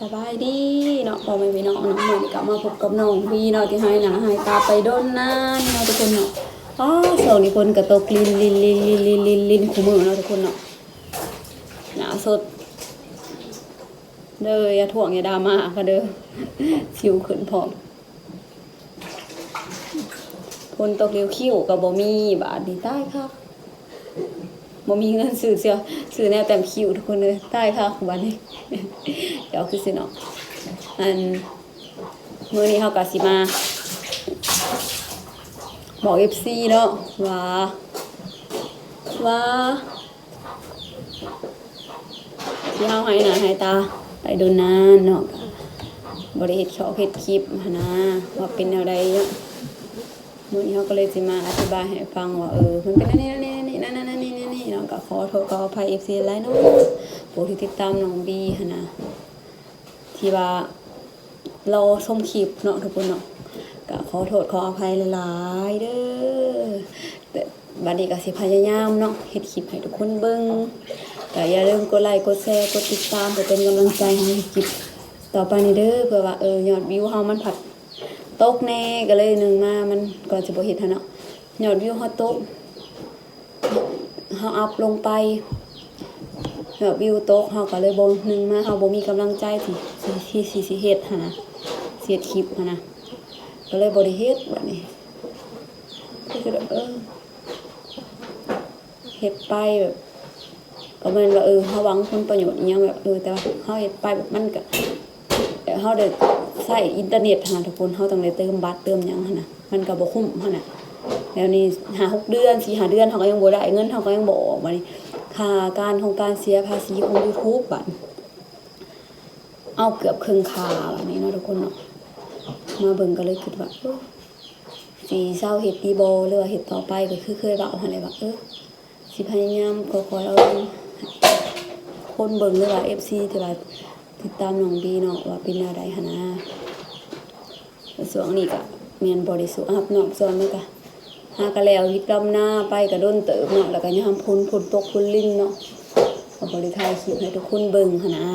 สบายดีเนาะพอไม่พี่น้องเนาะเหมือนกับมาพบกับน้องวีเนาะที่ให้หนาให้ตาไปโดนนานเนาะทุกคนเนาะอ๋อสองนี่คนกระตกลินลินลินลินลินลินลินคู่มือเนาะทุกคนเนาะหนาสดเด้ออย่าถ่วงอย่าดราม่าค่ะเด้อสิวขึ้นพร้อมคนตกเร็วคิ้วกับบ่มีบาทดีใต้ครับ บ่มีเงินซื้อเสียซื้อแนวแต่มคิวทุกคนเลยใต้ค่ะบัดนี้เดี๋ยวคือสิเนาะอันมื้อนี้เฮาก็สิมาบอก FC เนาะว่าว่าที่เฮาให้หน้าให้ตาไปโดนนานเนาะบ่ได้เฮ็ดช่องเฮ็ดคลิปนะว่าเป็นแนวใดเนาะมื้อนี้เขาก็เลยสิมาอธิบายให้ฟังว่าเออมันเป็นอันนี่นี่นี่นั่ นนั่นนั่นนี่นี่นี่น้องก็ขอโทษขออภัย FC หลายเนาะผู้ที่ติดตามน้องบีหั่นะที่ว่าเราชมคลิปเนาะทุกคนเนาะก็ขอโทษขออภัยหลายเด้อแต่บัดนี้ก็สิพยายามเนาะเฮ็ดคลิปให้ทุกคนเบิ่งก็อย่าลืมกดไลค์กดแชร์กดติดตามเพื่อเป็นกำลังใจให้คลิปต่อไปนี้เด้อเพื่อว่าเออยอดวิวเฮามันผัดตกแน่ก็เลยหนึ่งมามันก่อนจะบ่เฮ็ดหันเนาะยอดวิวเฮาตก เฮาอัพลงไปยอดวิวตกเฮาก็เลยบ่หนึ่งมาเฮาบ่มีกำลังใจที่ที่ที่สิเฮ็ดหั่นนะสิเฮ็ดคลิปหั่นนะก็เลยบ่ได้เฮ็ดบัดนี้ก็คือแบบเออเฮ็ดไปแบบก็ม่นว่าเออเฮาหวังผลประโยชน์อีหยังแบบเออแต่ว่าเฮาเฮ็ดไปแบบมันก็เฮาได้ใช้อินเทอร์เน็ตหั่นนะทุกคนเฮาต้องได้เติมบัตรเติมหยังหั่นน่ะมันก็บ่คุ้มหั่นน่ะ แล้วนี่หาหกเดือนสี่หาเดือนเฮาก็ยังบ่ได้เงินเฮาก็ยังบ่ออกบัดนี้ค่าการของการเสียภาษีของ YouTube บัดเอาเกือบครึ่งค่าบัดนี้เนาะทุกคนเนาะมาเบิ่งก็เลยคิดว่าเออสิเซาเฮ็ดดีโบหรือว่าเฮ็ดต่อไปก็คือเคยเว้าหั่นแหละว่าเออสิพยายามก็ขอเอาคนเบิ่งหรือว่า FC ที่ว่าติดตามน้องดีเนาะว่าเป็นแนวใดหันะแล้วส่วนนี้ก็เมียนบริสุทธิ์อัพเนาะส่วนนี้ก็ หากะแล้ววิดดำหน้าไปก็โดนเติบเนาะแล้วก็ยามพ้นพ้นตกพ้นลิ้นเนาะก็บริทายคลิปให้ทุกคนเบิ่งหันนะ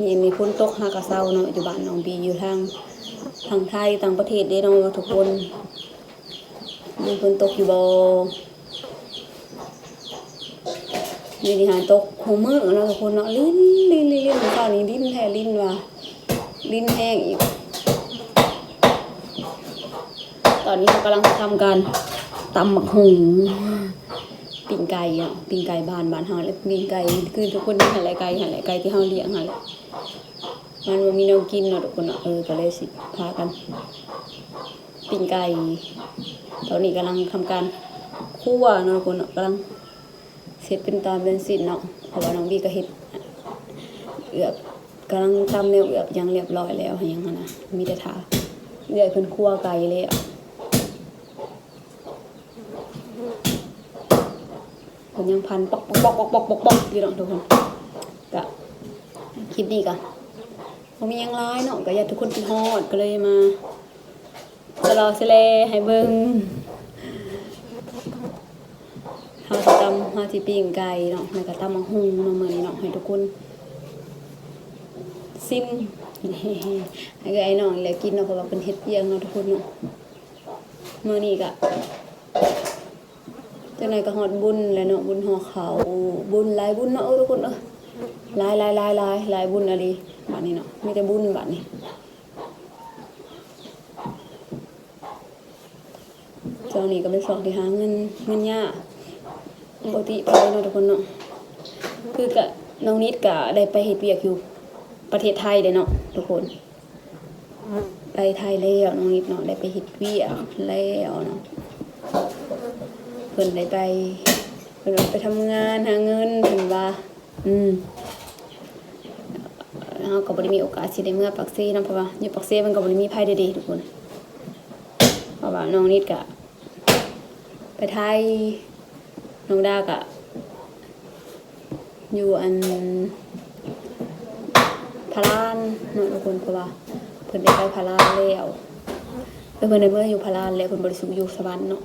นี่มีพ้นตกหากะเศร้าเนาะอยู่บ้านน้องบีอยู่ทางทางไทยต่างประเทศเด้เนาะทุกคนมีพ้นตกอยู่บ่มีดิหารตกหัวมือเนาะทุกคนเนาะลิ้นลิ้นลิ้นลิ้นตอนนี้ลิ้นแท้ลิ้นว่ะลิ้นแห้งอีก ตอนนี้เรากำลังทำการตำหมักหุงปิ้งไก่อะปิ้งไก่บ้านบ้านเฮาแล้วปิ้งไก่คือทุกคนหันไหลไก่หันไหลไก่ที่เฮาเลี้ยงหันแหลมันมีแนวกินเนาะทุกคนเนาะเออก็เลยสิพากันปิ้งไก่ตอนนี้กำลังทำการคั่วเนาะทุกคนเนาะกำลังเสร็จเป็นตอนเป็นสิ้นเนาะเพราะว่าน้องบีก็เฮ็ดเอือบกำลังทำแนวเอือบยังเรียบร้อยแล้วหั้นหยังหั้นนะมีแต่ทา เอื้อยเพิ่นคั่วไก่เลยอะเพิ่นยังพันปอกปอกปอกปอกปอกปอกปอกยู่เนาะทุกคนก็คลิปนี้ก็บ่มีหยังหลายเนาะก็อยากทุกคนคิดฮอดก็เลยมาสลอสแลให้เบิ่งเฮาสิตำเฮาสิปิ้งไก่เนาะแล้วก็ตำมังหุงเนาะมื้อนี้เนาะให้ทุกคนซิม ให้ไอ้น้องแหละกินเนาะเพราะว่าเพิ่นเฮ็ดเปียงเนาะทุกคนเนาะมื้อนี้ก็จังได๋ก็ฮอดบุญแล้วเนาะบุญฮอเขาบุญหลายบุญเนาะทุกคนเอ้อหลายหลายหลายหลายหลายบุญอะดิบัดนี้เนาะมีแต่บุญบัดนี้ช่วงนี้ก็เป็นช่วงที่หาเงินเงินยากปกติไปเนาะทุกคนเนาะคือกะน้องนิดกะได้ไปเฮ็ดเวียกอยู่ประเทศไทยเลยเนาะ ทุกคน ไปไทยแล้วน้องนิดเนาะได้ไปเฮ็ดเวียกแล้วเนาะเพิ่นได้ไปเพิ่นไปทำงานหาเงินเพิ่นว่าอืมเฮาก็บ่ได้มีโอกาสสิได้เมื่อปักเซเนาะเพราะว่าอยู่ปักเซมันก็บ่ได้มีไผได้ดีทุกคนเพราะว่าน้องนิดกะไปไทยน้องดากะอยู่อันพารา เนาะทุกคนเพราะว่าเพิ่นได้ไปพาราแล้วเพิ่นได้เมื่ออยู่พาราแล้วเพิ่นบริสุทธิ์อยู่สวรรค์เนาะ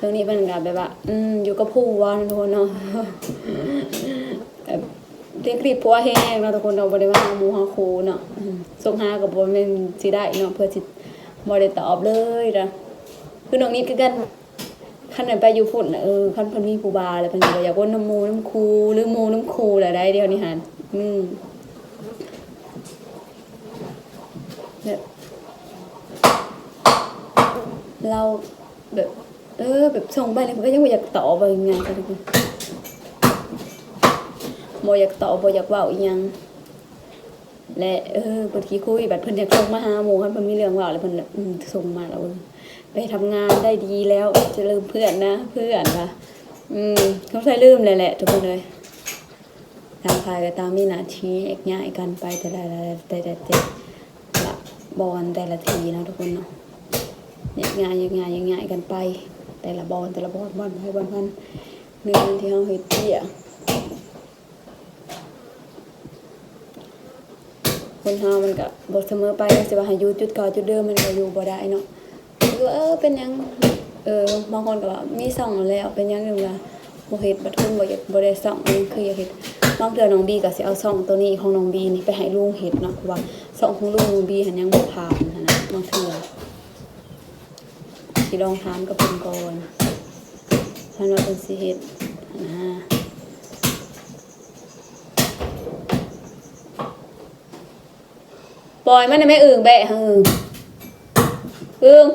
ตรงนี้เพิ่นก็แบบว่าอืมอยู่กับผู้ว่านะทุกคนเนาะแบบเรียกรีบผัวแห้งเนาะทุกคนเราบ่ได้ว่าหมูหาคูเนาะส่งหากับบ่แม่นสิได้เนาะเพื่อสิบ่ได้ตอบเลยนะคือน้องนิดคือกันคันนั้นไปอยู่พุ่นน่ะเออคันเพิ่นมีผู้บาแล้วเพิ่นก็อยากวนน้ำมูน้ำคูหรือมูน้ำคูแหละได้เดียวนี่หันอืม แบบเราแบบเออแบบส่งไปเลยเพิ่นก็ยังบ่อยากตอบว่ายังไงค่ะทุกคนบ่อยากตอบบ่อยากเว้าอีหยังและเออบางทีคุยแบบเพิ่นอยากส่งมาหาหมู่คันเพิ่นมีเรื่องเว้าแล้วเพิ่นแบบอืมส่งมาแล้วเออไปทำงานได้ดีแล้วจะลืมเพื่อนนะเพื่อนค่ะอืมเขาใช้ลืมเลยแหละทุกคนเลยทางใครก็ตามมีหน้าที่แยกย้ายกันไปแต่ละแต่แต่ บอลแต่ละทีนะทุกคนเนาะยกย้ายแยกย้ายแยกย้ายกันไป แต่ละบอลแต่ละบอลบอลไปบอลพันหนึ่งที่เฮาเฮ็ดเตี้ยคนเฮามันก็บ่เสมอไปสิว่าให้อยู่จุดเก่าจุดเดิมมันก็อยู่บ่ได้เนาะคือว่าเออเป็นยังเออบางคนก็ว่ามีซ่องแล้วเป็นยังอยู่ละบ่เฮ็ดบัดเพิ่นบ่อยากบ่ได้ซ่องคืออยากเฮ็ดบางเทื่อน้องบีก็สิเอาซ่องตัวนี้ของน้องบีนี่ไปให้ลุงเฮ็ดเนาะเพราะว่า ซ่องของลุงบีหันยังบ่ผ่านหั้นนะบางเทื่อสิลองถามกับเพิ่นก่อนเพิ่นว่าเพิ่นสิเฮ็ดนะปล่อยมันไม่อึ่งแบะหึ่งอึ่ง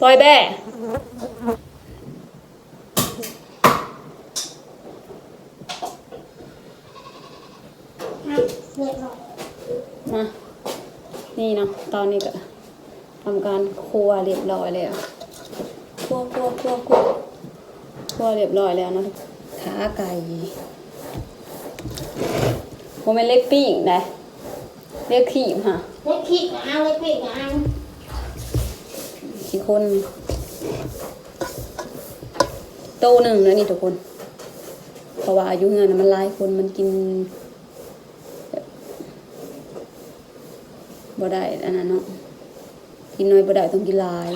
ปล่อยแบะ เรียบร้อย มานี่เนาะตอนนี้ก็ทำการครัวเรียบร้อยแล้วครัวครัวครัวครัวครัวเรียบร้อยแล้วเนาะขาไก่โมเมนเล็กปิ้งได้เรียกขีมค่ะเล็กขีดก็เอาเล็กขีดก็เอากี่คนโตหนึ่งแล้วนี่ทุกคน เพราะว่าอายุเงินน่ะมันหลายคนมันกินแบบ บ่ได้อันนั้นเนาะกินน้อยบ่ได้ต้องกินหลาย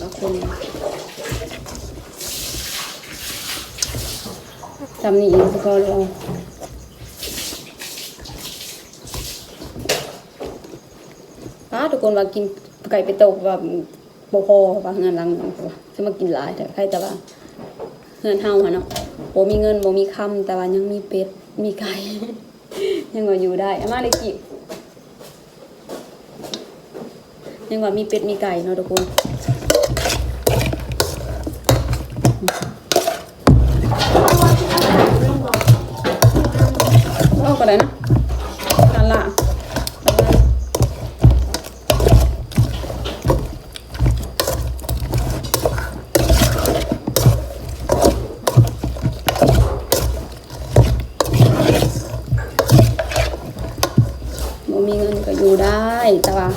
บางคนจำนี่เองก็ลองป้ทุก คนว่ากินไก่ไปตกว่าบ่พอว่าเงินหลังว่าจะมากินหลายแต่ใครแต่ว่าเงินเฮาหันเนาะบ่มีเงินบ่มีคำแต่ว่ายังมีเป็ดมีไก่ยังว่าอยู่ได้อามาเลยกิยังว่ามีเป็ดมีไก่เนาะทุกคนเอาก็ได้นะนั่นล่ะ บ่มีเงินก็อยู่ได้ แต่ว่า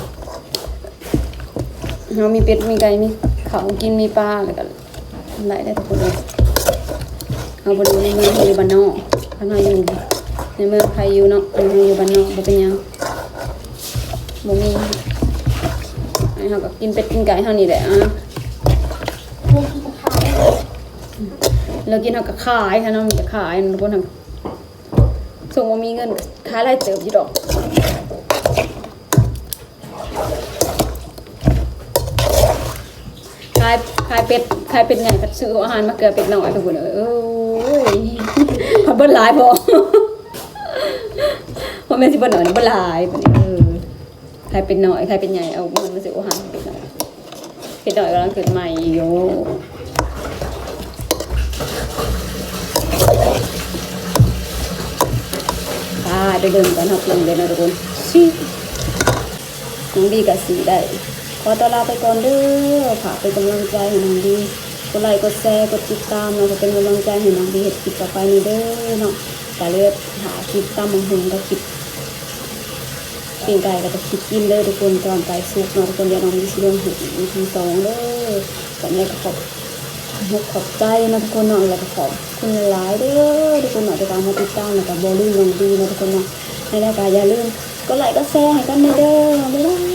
เรามีเป็ดมีไก่มีข้าวกินมีปลาแล้วก็ได้ได้ทุกคนเลยเอาบริในเมืองอยู่บ้านนอกข้างนอกอยู่ในเมืองไทยอยู่เนาะอันนี้อยู่บ้านนอกบ่เป็นหยังบ่มีไอ้เฮาก็กินเป็ดกินไก่เฮานี่แหละอะเล็กขีดขายแล้วกินเฮาก็ขายค่ะเนาะมันจะขายทุกคนทั้งส่งบ่มีเงินขายหลายเติบอยู่ดอก ขายเป็ดขายเป็ดใหญ่ก็ซื้ออาหารมาเกลือเป็ดหน้อยทุกคนเอ้ยเอ้ยขอเบิ่นหลายพอพ่อแม่สิบ่หน่อยนี่บ่หลายบัดนี้เออใครเป็นหน่อยใครเป็นใหญ่เอามันมาสิโออาหันเป็นหน่อยเป็นหน่อยกำลังเกิดใหม่อยู่อ่าไปเดินกันเฮากินเลยนะทุกคนชิน้องดีกับสีได้ ขอตัวลาไปก่อนเด้อฝากเป็นกำลังใจให้น้องดีกดไลค์กดแชร์กดติดตามเนาะเป็นกำลังใจให้น้องดีเฮ็ดคลิปต่อไปนี่เด้อเนาะแต่เลือกหาคลิปตามมังหุงกับคลิปปิ้งไก่ก็จะคิดกินเลยทุกคนก่อนไก่สุกเนาะทุกคนเดี๋ยวน้องมีสิเรื่องเห็ดวิธีสองเลยก่อนแรกก็ขอบให้ขอบใจนะทุกคนเนาะแล้วก็ขอบคุณหลายเด้อทุกคนเนาะที่ตามมาติดตามแล้วก็บ่ลืมลงดีนะทุกคนเนาะในรายการอย่าลืมก็ไลค์ก็แชร์ให้กันเด้อบ๊ายบาย